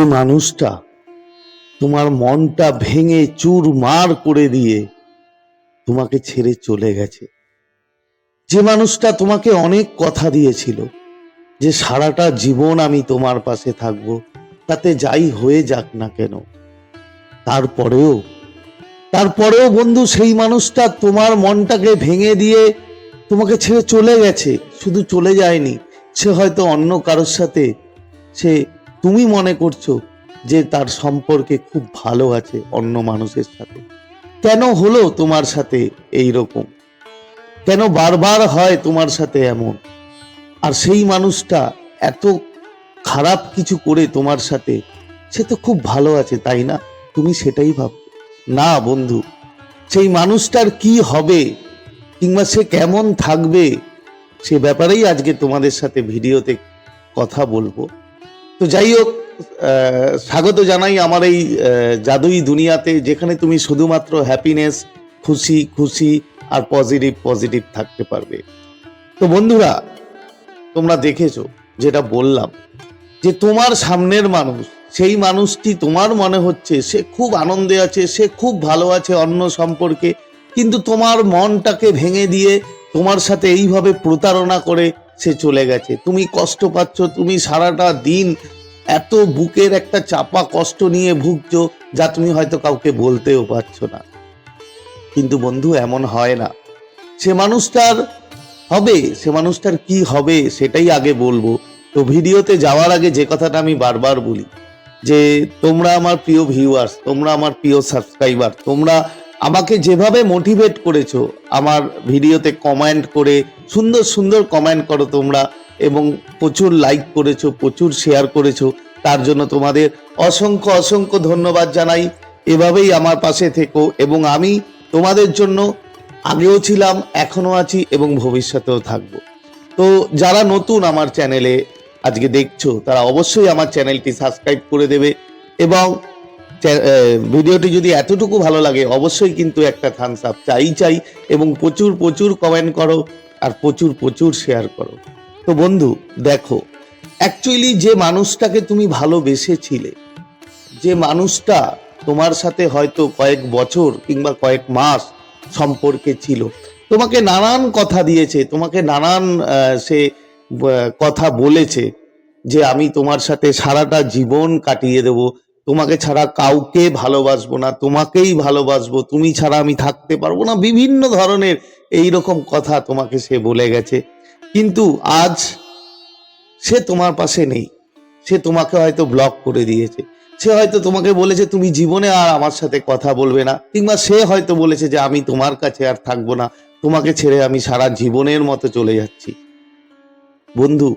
যে মানুষটা তোমার মনটা ভেঙে চুর মার করে দিয়ে তোমাকে ছেড়ে চলে গেছে। যে মানুষটা তোমাকে অনেক কথা দিয়েছিল যে সারাটা জীবন আমি তোমার পাশে থাকব, তাতে যাই হয়ে যাক না কেন। তারপরেও তারপরেও বন্ধু সেই মানুষটা তোমার মনটাকে ভেঙে দিয়ে তোমাকে ছেড়ে চলে গেছে, শুধু চলে যায়নি, সে হয়তো অন্য কারোর সাথে সে তুমি মনে করছ যে তার সম্পর্কে খুব ভালো আছে অন্য মানুষের সাথে? কেন হলো তোমার সাথে এই রকম কেন বারবার হয় তোমার সাথে এমন? আর সেই মানুষটা এত খারাপ কিছু করে তোমার সাথে, সে তো খুব ভালো আছে, তাই না? তুমি সেটাই ভাব না, বন্ধু, সেই মানুষটার কি হবে? কিংবা সে কেমন থাকবে? সে ব্যাপারেই আজকে তোমাদের সাথে ভিডিওতে কথা বলব। তো যাই হোক স্বাগত জানাই আমার এই জাদুই দুনিয়াতে, যেখানে তুমি শুধুমাত্র হ্যাপিনেস খুশি খুশি আর পজিটিভ পজিটিভ থাকতে পারবে। তো বন্ধুরা, তোমরা দেখেছ যেটা বললাম, যে তোমার সামনের মানুষ, সেই মানুষটি তোমার মনে হচ্ছে সে খুব আনন্দে আছে, সে খুব ভালো আছে অন্য সম্পর্কে, কিন্তু তোমার মনটাকে ভেঙে দিয়ে তোমার সাথে এইভাবে প্রতারণা করে সে চলে গেছে। তুমি কষ্ট পাচ্ছ, তুমি সারাটা দিন এত বুকের একটা চাপা কষ্ট নিয়ে ভুগছো যা তুমি হয়তো কাউকে বলতেও পারছ না। কিন্তু বন্ধু, এমন হয় না। সে মানুষটার হবে, সে মানুষটার কি হবে সেটাই আগে বলব। তো ভিডিওতে যাওয়ার আগে যে কথাটা আমি বারবার বলি, যে তোমরা আমার প্রিয় ভিউয়ার্স তোমরা আমার প্রিয় সাবস্ক্রাইবার তোমরা আমাকে যেভাবে মোটিভেট করেছ, আমার ভিডিওতে কমেন্ট করে সুন্দর সুন্দর কমেন্ট করো তোমরা এবং প্রচুর লাইক করেছ, প্রচুর শেয়ার করেছ। তার জন্য তোমাদের অসংখ্য অসংখ্য ধন্যবাদ জানাই। এভাবেই আমার পাশে থেকো এবং আমি তোমাদের জন্য আগেও ছিলাম এখনও আছি এবং ভবিষ্যতেও থাকব। তো যারা নতুন আমার চ্যানেলে আজকে দেখছ, তারা অবশ্যই আমার চ্যানেলটি সাবস্ক্রাইব করে দেবে এবং ভিডিওটি যদি এতটুকু ভালো লাগে, অবশ্যই কিন্তু একটা থামস আপ চাই চাই এবং প্রচুর প্রচুর কমেন্ট করো। আর প্রচুর প্রচুর শেয়ার করো। তো বন্ধু, দেখো অ্যাকচুয়ালি যে মানুষটাকে তুমি ভালোবেসেছিলে, যে মানুষটা তোমার সাথে হয়তো কয়েক বছর কিংবা কয়েক মাস সম্পর্কে ছিল, তোমাকে নানান কথা দিয়েছে, তোমাকে নানান সে কথা বলেছে যে আমি তোমার সাথে সারাটা জীবন কাটিয়ে দেব তোমাকে ছাড়া কাউকে ভালোবাসবো না, তোমাকেই ভালোবাসবো, তুমি ছাড়া আমি থাকতে পারব না, বিভিন্ন ধরনের এই রকম কথা তোমাকে সে বলে গেছে। কিন্তু আজ সে তোমার পাশে নেই, সে তোমাকে হয়তো ব্লক করে দিয়েছে। সে হয়তো তোমাকে বলেছে, তুমি জীবনে আর আমার সাথে কথা বলবে না। কিংবা সে হয়তো বলেছে যে, আমি তোমার কাছে আর থাকব না, তোমাকে ছেড়ে আমি সারা জীবনের মতো চলে যাচ্ছি। বন্ধু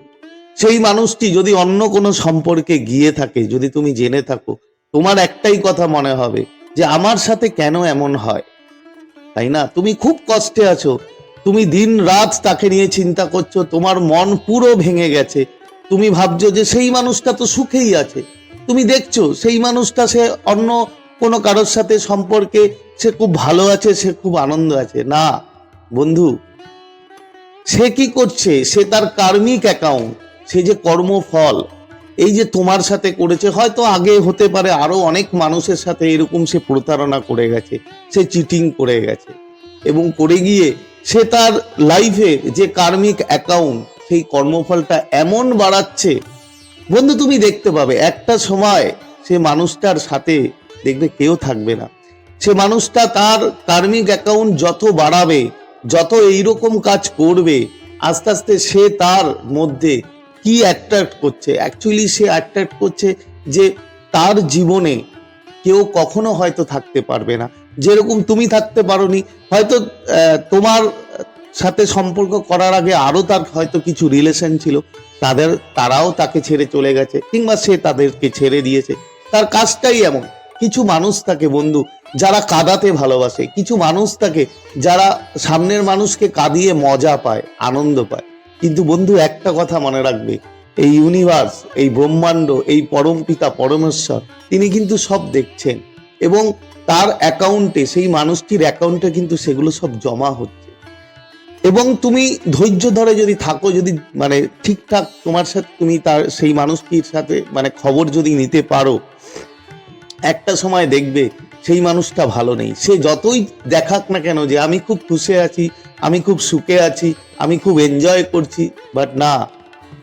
সেই মানুষটি যদি অন্য কোনো সম্পর্কে গিয়ে থাকে, যদি তুমি জেনে থাকো, তোমার একটাই কথা মনে হবে যে আমার সাথে কেন এমন হয়? তাই না? তুমি খুব কষ্টে আছো। তুমি দিন রাত তাকে নিয়ে চিন্তা করছ, তোমার মন পুরো ভেঙে গেছে। তুমি ভাবছ যে সেই মানুষটা তো সুখেই আছে। তুমি দেখছ সেই মানুষটা সে অন্য কোনো কারোর সাথে সম্পর্কে সে খুব ভালো আছে, সে খুব আনন্দ আছে। না, বন্ধু, সে কি করছে? সে তার কার্মিক অ্যাকাউন্ট সে যে কর্মফল, এই যে তোমার সাথে করেছে, হয়তো আগে হতে পারে আরও অনেক মানুষের সাথে এরকম সে প্রতারণা করে গেছে, সে চিটিং করে গেছে এবং করে গিয়ে সে তার লাইফে যে কার্মিক অ্যাকাউন্ট সেই কর্মফলটা এমন বাড়াচ্ছে। বন্ধু, তুমি দেখতে পাবে, একটা সময় সে মানুষটার সাথে দেখবে কেউ থাকবে না। সে মানুষটা তার কার্মিক অ্যাকাউন্ট যত বাড়াবে, যত এইরকম কাজ করবে, আস্তে আস্তে সে তার মধ্যে কি অ্যাট্রাক্ট করছে? অ্যাকচুয়ালি সে অ্যাট্রাক্ট করছে যে তার জীবনে কেউ কখনো হয়তো থাকতে পারবে না। যেরকম তুমি থাকতে পারোনি, হয়তো তোমার সাথে সম্পর্ক করার আগে আরও তার হয়তো কিছু রিলেশন ছিল। তাদের, তারাও তাকে ছেড়ে চলে গেছে কিংবা সে তাদেরকে ছেড়ে দিয়েছে। তার কাজটাই এমন। কিছু মানুষ তাকে বন্ধু, যারা কাঁদাতে ভালোবাসে। কিছু মানুষ তাকে যারা সামনের মানুষকে কাঁদিয়ে মজা পায়, আনন্দ পায়। কিন্তু বন্ধু, একটা কথা মনে রাখবে। এই ইউনিভার্স এই ব্রহ্মাণ্ড, এই পরম পিতা পরমেশ্বর, তিনি কিন্তু সব দেখছেন এবং তার অ্যাকাউন্টে সেই মানুষটির অ্যাকাউন্টে কিন্তু সেগুলো সব জমা হচ্ছে। এবং তুমি ধৈর্য ধরে যদি থাকো, যদি মানে ঠিকঠাক তোমার সাথে, তুমি তার, সেই মানুষটির সাথে মানে খবর যদি নিতে পারো, একটা সময় দেখবে সেই মানুষটা ভালো নেই। সে যতই দেখাক না কেন যে আমি খুব খুশি আছি আমি খুব সুখে আছি, আমি খুব এনজয় করছি বাট না।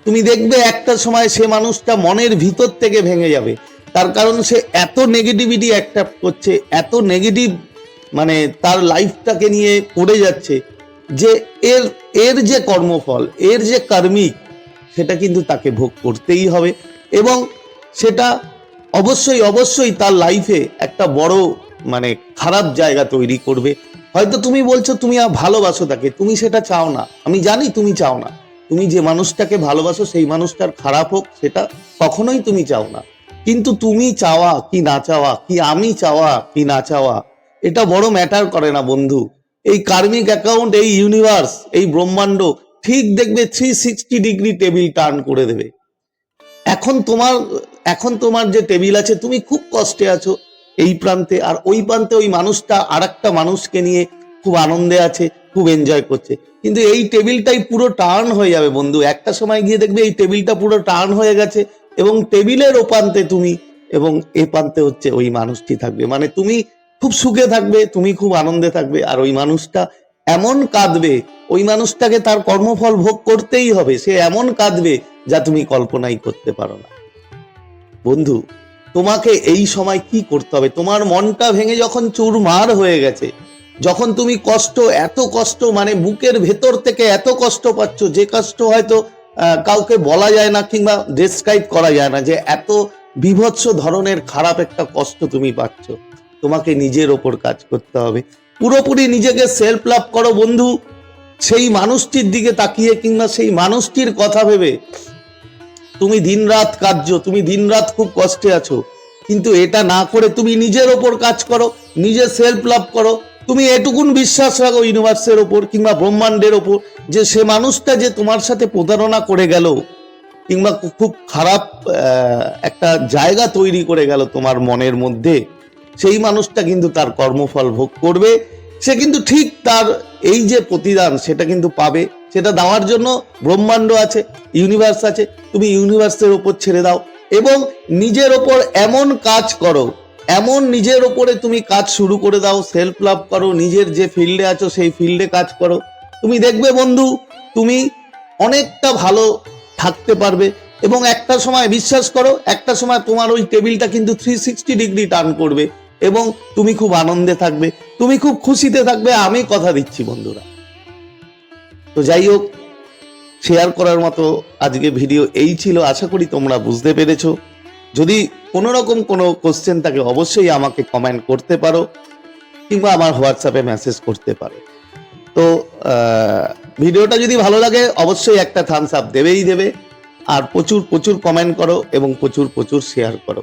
তুমি দেখবে একটা সময় সে মানুষটা মনের ভিতর থেকে ভেঙে যাবে। তার কারণ সে এত নেগেটিভিটি একটা করছে, এত নেগেটিভ মানে তার লাইফটাকে নিয়ে পড়ে যাচ্ছে যে এর এর যে কর্মফল, এর যে কার্মিক সেটা কিন্তু তাকে ভোগ করতেই হবে এবং সেটা অবশ্যই অবশ্যই তার লাইফে একটা বড় মানে খারাপ জায়গা তৈরি করবে। হয়তো তুমি বলছো, তুমি ভালোবাসো তাকে, তুমি সেটা চাও না। আমি জানি তুমি চাও না। তুমি যে মানুষটাকে ভালোবাসো, সেই মানুষটার খারাপ হোক, সেটা কখনোই তুমি চাও না। কিন্তু তুমি চাওয়া কি না চাওয়া, কি আমি চাওয়া, কি না চাওয়া, এটা বড় ম্যাটার করে না বন্ধু। এই কার্মিক অ্যাকাউন্ট এই ইউনিভার্স এই ব্রহ্মাণ্ড, ঠিক দেখবে three sixty degree table turn করে দেবে। এখন তোমার এখন তোমার যে টেবিল আছে, তুমি খুব কষ্টে আছো। এই প্রান্তে আর ওই প্রান্তে ওই মানুষটা আর একটা মানুষকে নিয়ে খুব আনন্দে আছে, খুব এনজয় করছে। কিন্তু এই টেবিলটাই পুরো টার্ন হয়ে যাবে বন্ধু। একটা সময় গিয়ে দেখবে এই টেবিলটা পুরো টার্ন হয়ে গেছে এবং টেবিলের ওপান্তে তুমি এবং এ প্রান্তে হচ্ছে ওই মানুষটি থাকবে। মানে তুমি খুব সুখে থাকবে, তুমি খুব আনন্দে থাকবে আর ওই মানুষটা এমন কাঁদবে, ওই মানুষটাকে তার কর্মফল ভোগ করতেই হবে। সে এমন কাঁদবে যা তুমি কল্পনাই করতে পারো না। বন্ধু তোমাকে এই সময় কি করতে হবে? তোমার মনটা ভেঙে যখন চুরমার হয়ে গেছে, যখন তুমি কষ্ট, এত কষ্ট মানে বুকের ভেতর থেকে এত কষ্ট পাচ্ছ, যে কষ্ট হয়তো কাউকে বলা যায় না কিংবা ডেসক্রাইব করা যায় না, যে এত বিভৎস ধরনের খারাপ একটা কষ্ট তুমি পাচ্ছ, তোমাকে নিজের ওপর কাজ করতে হবে। পুরোপুরি নিজেকে সেলফ লাভ করো বন্ধু। সেই মানুষটির দিকে তাকিয়ে কিংবা সেই মানুষটির কথা ভেবে তুমি দিনরাত কাঁদছো, তুমি দিনরাত খুব কষ্টে আছো। কিন্তু এটা না করে তুমি নিজের ওপর কাজ করো, নিজে সেলফ লাভ করো। তুমি এটুকুন বিশ্বাস রাখো ইউনিভার্সের ওপর কিংবা ব্রহ্মাণ্ডের ওপর যে সে মানুষটা যে তোমার সাথে প্রতারণা করে গেল, কিংবা খুব খারাপ একটা জায়গা তৈরি করে গেল তোমার মনের মধ্যে, সেই মানুষটা কিন্তু তার কর্মফল ভোগ করবে। সে কিন্তু ঠিক তার এই যে প্রতিদান সেটা কিন্তু পাবে। সেটা দেওয়ার জন্য ব্রহ্মাণ্ড আছে ইউনিভার্স আছে, তুমি ইউনিভার্সের ওপর ছেড়ে দাও এবং নিজের ওপর এমন কাজ করো, এমন নিজের ওপরে তুমি কাজ শুরু করে দাও সেলফ লাভ করো, নিজের যে ফিল্ডে আছো সেই ফিল্ডে কাজ করো। তুমি দেখবে বন্ধু, তুমি অনেকটা ভালো থাকতে পারবে এবং একটা সময় বিশ্বাস করো, একটা সময় তোমার ওই টেবিলটা কিন্তু থ্রি সিক্সটি ডিগ্রি টার্ন করবে। এবং তুমি খুব আনন্দে থাকবে, তুমি খুব খুশিতে থাকবে, আমি কথা দিচ্ছি বন্ধুরা। তো যাই হোক শেয়ার করার মতো আজকে ভিডিও এই ছিল, আশা করি তোমরা বুঝতে পেরেছ। যদি কোনো রকম কোনো কোশ্চেন থাকে, অবশ্যই আমাকে কমেন্ট করতে পারো, কিংবা আমার হোয়াটসঅ্যাপে মেসেজ করতে পারো। তো ভিডিওটা যদি ভালো লাগে, অবশ্যই একটা থামস আপ দেবেই দেবে। আর প্রচুর প্রচুর কমেন্ট করো এবং প্রচুর প্রচুর শেয়ার করো।